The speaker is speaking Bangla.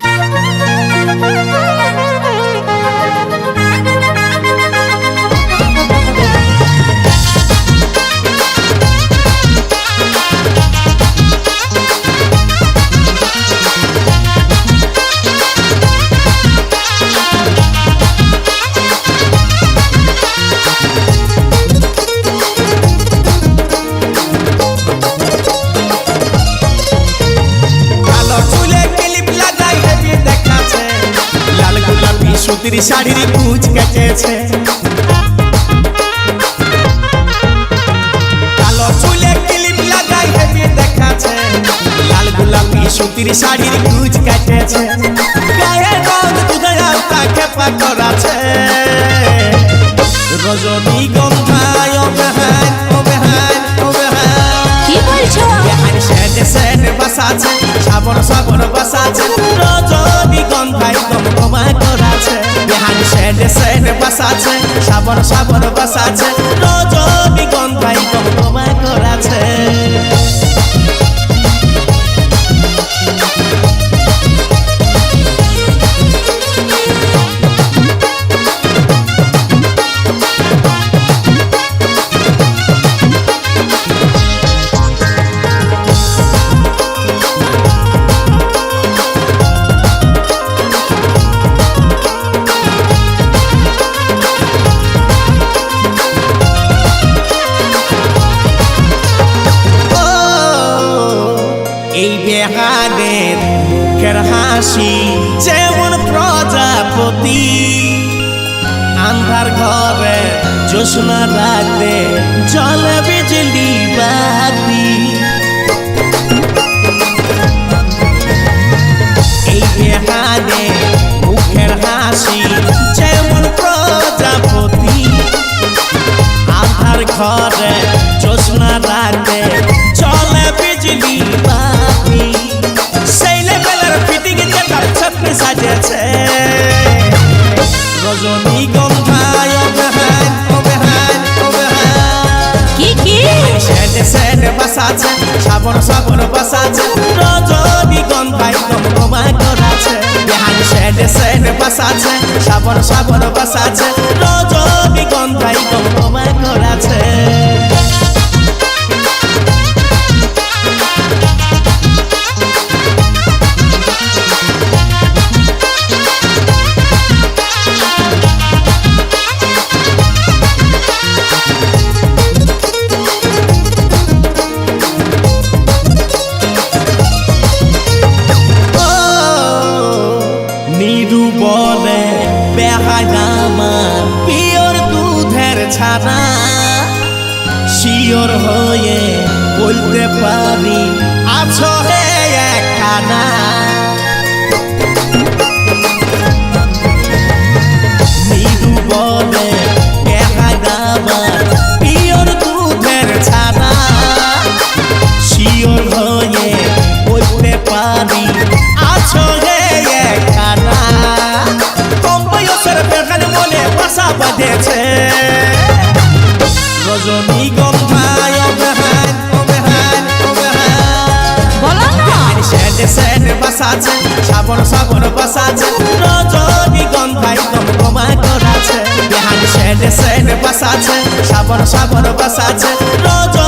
কালো গোলাপি শাড়ির কুচ কেটেছে কালো চুলে ক্লিপ লাগাই হেভি দেখাচ্ছে। লাল গোলাপি সুতির শাড়ির কুচ কেটেছে গায়ে রং দুধের খেপা করাছে রজনীগন্ধায় অবেহান অবেহান অবেহান। কি বলছো? বেহান সেট সেট বসাছে সাবন সাবন বসাছে সাবন সাবন বসাছে এই বেহানের মুখের হাসি, যেমন প্রজাপতি। আন্ধার ঘরে জোসনা রাতে জলে বিজলি বাতি। এই বেহানে মুখের হাসি, যেমন প্রজাপতি। আধার ঘরে সেট বাসাছে সাবন সাবন বাসাছে রজনী গন্ধায় তোমায় করাছে। বেহান সেট সেট বাসাছে সাবন সাবন বসাছে ছানা শিওর হয়ে বলতে পারি আছো সেট বাসাছে সাবন সাবন বসাছে রজনী গন্ধাই গমগমা করাছে বেহান সেনে সেনে বাসাছে সাবন সাবন বাসাছে রজনী